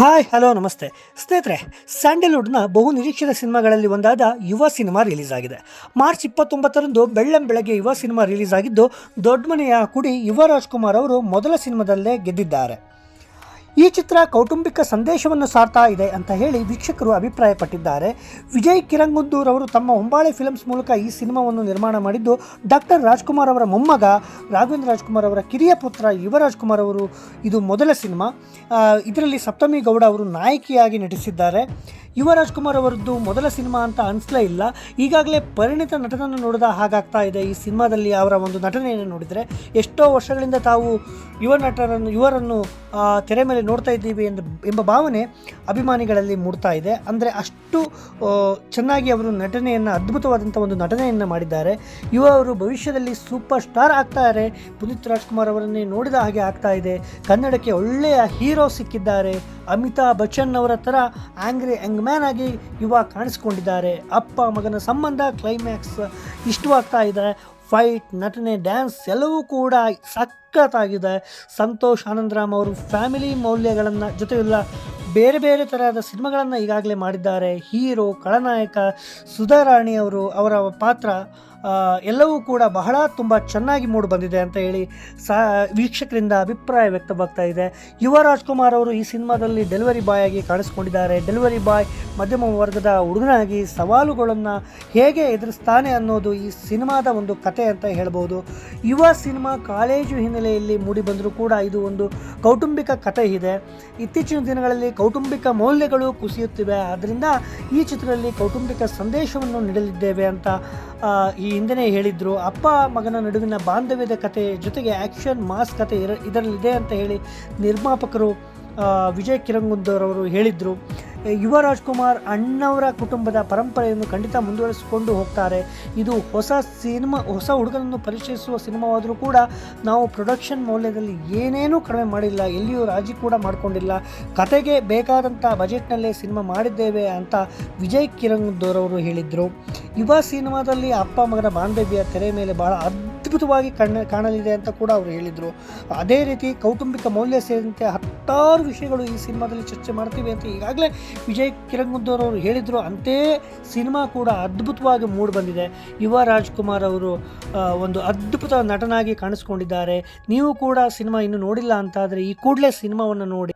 Hi, hello, ನಮಸ್ತೆ. ಸ್ನೇಹಿತರೆ, ಸ್ಯಾಂಡಲ್ವುಡ್ನ ಬಹು ನಿರೀಕ್ಷಿತ ಸಿನಿಮಾಗಳಲ್ಲಿ ಒಂದಾದ ಯುವ ಸಿನಿಮಾ ರಿಲೀಸ್ ಆಗಿದೆ. ಮಾರ್ಚ್ ಇಪ್ಪತ್ತೊಂಬತ್ತರಂದು ಬೆಳ್ಳಂ ಬೆಳಗ್ಗೆ ಯುವ ಸಿನಿಮಾ ರಿಲೀಸ್ ಆಗಿದ್ದು ದೊಡ್ಡ ಮನೆಯ ಕುಡಿ ಯುವ ರಾಜ್ಕುಮಾರ್ ಅವರು ಮೊದಲ ಸಿನಿಮಾದಲ್ಲೇ ಗೆದ್ದಿದ್ದಾರೆ. ಈ ಚಿತ್ರ ಕೌಟುಂಬಿಕ ಸಂದೇಶವನ್ನು ಸಾರ್ತಾ ಇದೆ ಅಂತ ಹೇಳಿ ವೀಕ್ಷಕರು ಅಭಿಪ್ರಾಯಪಟ್ಟಿದ್ದಾರೆ. ವಿಜಯ್ ಕಿರಂಗುಂದೂರ್ ಅವರು ತಮ್ಮ ಹೊಂಬಾಳೆ ಫಿಲ್ಮ್ಸ್ ಮೂಲಕ ಈ ಸಿನಿಮಾವನ್ನು ನಿರ್ಮಾಣ ಮಾಡಿದ್ದು ಡಾಕ್ಟರ್ ರಾಜ್ಕುಮಾರ್ ಅವರ ಮೊಮ್ಮಗ, ರಾಘವೇಂದ್ರ ರಾಜ್ಕುಮಾರ್ ಅವರ ಕಿರಿಯ ಪುತ್ರ ಯುವರಾಜ್ ಕುಮಾರ್ ಅವರು. ಇದು ಮೊದಲ ಸಿನಿಮಾ. ಇದರಲ್ಲಿ ಸಪ್ತಮಿ ಗೌಡ ಅವರು ನಾಯಕಿಯಾಗಿ ನಟಿಸಿದ್ದಾರೆ. ಯುವ ರಾಜ್ಕುಮಾರ್ ಅವರದ್ದು ಮೊದಲ ಸಿನಿಮಾ ಅಂತ ಅನಿಸ್ಲೇ ಇಲ್ಲ. ಈಗಾಗಲೇ ಪರಿಣಿತ ನಟನನ್ನು ನೋಡಿದ ಹಾಗಾಗ್ತಾ ಇದೆ. ಈ ಸಿನಿಮಾದಲ್ಲಿ ಅವರ ಒಂದು ನಟನೆಯನ್ನು ನೋಡಿದರೆ ಎಷ್ಟೋ ವರ್ಷಗಳಿಂದ ತಾವು ಯುವ ನಟರನ್ನು, ಯುವರನ್ನು ತೆರೆ ಮೇಲೆ ನೋಡ್ತಾ ಇದ್ದೀವಿ ಎಂದು, ಎಂಬ ಭಾವನೆ ಅಭಿಮಾನಿಗಳಲ್ಲಿ ಮೂಡ್ತಾ ಇದೆ. ಅಂದರೆ ಅಷ್ಟು ಚೆನ್ನಾಗಿ ಅವರು ನಟನೆಯನ್ನು ಅದ್ಭುತವಾದಂಥ ಒಂದು ನಟನೆಯನ್ನು ಮಾಡಿದ್ದಾರೆ. ಯುವ ಅವರು ಭವಿಷ್ಯದಲ್ಲಿ ಸೂಪರ್ ಸ್ಟಾರ್ ಆಗ್ತಾರೆ. ಪುನೀತ್ ರಾಜ್ಕುಮಾರ್ ಅವರನ್ನೇ ನೋಡಿದ ಹಾಗೆ ಆಗ್ತಾ ಇದೆ. ಕನ್ನಡಕ್ಕೆ ಒಳ್ಳೆಯ ಹೀರೋ ಸಿಕ್ಕಿದ್ದಾರೆ. ಅಮಿತಾಬ್ ಬಚ್ಚನ್ ಅವರ ಥರ ಆಂಗ್ರಿ ಯಂಗ್ ಮ್ಯಾನ್ ಆಗಿ ಯುವ ಕಾಣಿಸ್ಕೊಂಡಿದ್ದಾರೆ. ಅಪ್ಪ ಮಗನ ಸಂಬಂಧ ಕ್ಲೈಮ್ಯಾಕ್ಸ್ ಇಷ್ಟವಾಗ್ತಾ ಇದೆ. ಫೈಟ್ ನಟನೆ ಡ್ಯಾನ್ಸ್ ಎಲ್ಲವೂ ಕೂಡ ಸಖತ್ತಾಗಿದೆ. ಸಂತೋಷ್ ಆನಂದರಾಮ್ ಅವರು ಫ್ಯಾಮಿಲಿ ಮೌಲ್ಯಗಳನ್ನು ಜೊತೆಗೆಲ್ಲ ಬೇರೆ ಬೇರೆ ತರಹದ ಸಿನಿಮಾಗಳನ್ನು ಈಗಾಗಲೇ ಮಾಡಿದ್ದಾರೆ. ಹೀರೋ, ಖಳನಾಯಕ, ಸುಧಾರಾಣಿ ಅವರು ಅವರ ಪಾತ್ರ ಎಲ್ಲವೂ ಕೂಡ ಬಹಳ ತುಂಬ ಚೆನ್ನಾಗಿ ಮೂಡಿ ಬಂದಿದೆ ಅಂತ ಹೇಳಿ ಸಾ ವೀಕ್ಷಕರಿಂದ ಅಭಿಪ್ರಾಯ ವ್ಯಕ್ತವಾಗ್ತಾ ಇದೆ. ಯುವ ರಾಜ್ಕುಮಾರ್ ಅವರು ಈ ಸಿನಿಮಾದಲ್ಲಿ ಡೆಲಿವರಿ ಬಾಯ್ ಆಗಿ ಕಾಣಿಸ್ಕೊಂಡಿದ್ದಾರೆ. ಡೆಲಿವರಿ ಬಾಯ್ ಮಧ್ಯಮ ವರ್ಗದ ಹುಡುಗನಾಗಿ ಸವಾಲುಗಳನ್ನು ಹೇಗೆ ಎದುರಿಸ್ತಾನೆ ಅನ್ನೋದು ಈ ಸಿನಿಮಾದ ಒಂದು ಕತೆ ಅಂತ ಹೇಳ್ಬೋದು. ಯುವ ಸಿನಿಮಾ ಕಾಲೇಜು ಹಿನ್ನೆಲೆಯಲ್ಲಿ ಮೂಡಿಬಂದರೂ ಕೂಡ ಇದು ಒಂದು ಕೌಟುಂಬಿಕ ಕತೆ ಇದೆ. ಇತ್ತೀಚಿನ ದಿನಗಳಲ್ಲಿ ಕೌಟುಂಬಿಕ ಮೌಲ್ಯಗಳು ಕುಸಿಯುತ್ತಿವೆ. ಆದ್ದರಿಂದ ಈ ಚಿತ್ರದಲ್ಲಿ ಕೌಟುಂಬಿಕ ಸಂದೇಶವನ್ನು ನೀಡಲಿದ್ದೇವೆ ಅಂತ ಆ, ಈ ಹಿಂದೆನೇ ಹೇಳಿದ್ರು, ಅಪ್ಪ ಮಗನ ನಡುವಿನ ಬಾಂಧವ್ಯದ ಕತೆ, ಜೊತೆಗೆ ಆ್ಯಕ್ಷನ್ ಮಾಸ್ ಕತೆ ಇರ, ಇದರಲ್ಲಿದೆ ಅಂತ ಹೇಳಿ ನಿರ್ಮಾಪಕರು ವಿಜಯ್ ಕಿರಂಗುಂದರ್ ಅವರು ಹೇಳಿದರು. ಯುವ ರಾಜ್ಕುಮಾರ್ ಅಣ್ಣವರ ಕುಟುಂಬದ ಪರಂಪರೆಯನ್ನು ಖಂಡಿತ ಮುಂದುವರಿಸಿಕೊಂಡು ಹೋಗ್ತಾರೆ. ಇದು ಹೊಸ ಸಿನಿಮಾ, ಹೊಸ ಹುಡುಗನನ್ನು ಪರಿಚಯಿಸುವ ಸಿನಿಮಾವಾದರೂ ಕೂಡ ನಾವು ಪ್ರೊಡಕ್ಷನ್ ಮೌಲ್ಯದಲ್ಲಿ ಏನೇನೂ ಕಡಿಮೆ ಮಾಡಿಲ್ಲ. ಎಲ್ಲಿಯೂ ರಾಜಿ ಕೂಡ ಮಾಡಿಕೊಂಡಿಲ್ಲ. ಕತೆಗೆ ಬೇಕಾದಂಥ ಬಜೆಟ್ನಲ್ಲೇ ಸಿನಿಮಾ ಮಾಡಿದ್ದೇವೆ ಅಂತ ವಿಜಯ್ ಕಿರಂಗದೋರ್ ಅವರು ಹೇಳಿದರು. ಯುವ ಸಿನಿಮಾದಲ್ಲಿ ಅಪ್ಪ, ಮಗನ ಬಾಂಧವ್ಯ ತೆರೆ ಮೇಲೆ ಭಾಳ ಅದ್ಭುತವಾಗಿ ಕಣ್ಣ, ಕಾಣಲಿದೆ ಅಂತ ಕೂಡ ಅವರು ಹೇಳಿದರು. ಅದೇ ರೀತಿ ಕೌಟುಂಬಿಕ ಮೌಲ್ಯ ಸೇರಿದಂತೆ ಹತ್ತಾರು ವಿಷಯಗಳು ಈ ಸಿನಿಮಾದಲ್ಲಿ ಚರ್ಚೆ ಮಾಡ್ತೀವಿ ಅಂತ ಈಗಾಗಲೇ ವಿಜಯ್ ಕಿರಂಗುದ್ದೂರ್ ಅವರು ಹೇಳಿದರು. ಅಂತೆಯೇ ಸಿನಿಮಾ ಕೂಡ ಅದ್ಭುತವಾಗಿ ಮೂಡಿ ಬಂದಿದೆ. ಯುವ ರಾಜ್ಕುಮಾರ್ ಅವರು ಒಂದು ಅದ್ಭುತ ನಟನಾಗಿ ಕಾಣಿಸ್ಕೊಂಡಿದ್ದಾರೆ. ನೀವು ಕೂಡ ಸಿನಿಮಾ ಇನ್ನೂ ನೋಡಿಲ್ಲ ಅಂತಾದರೆ ಈ ಕೂಡಲೇ ಸಿನಿಮಾವನ್ನು ನೋಡಿ.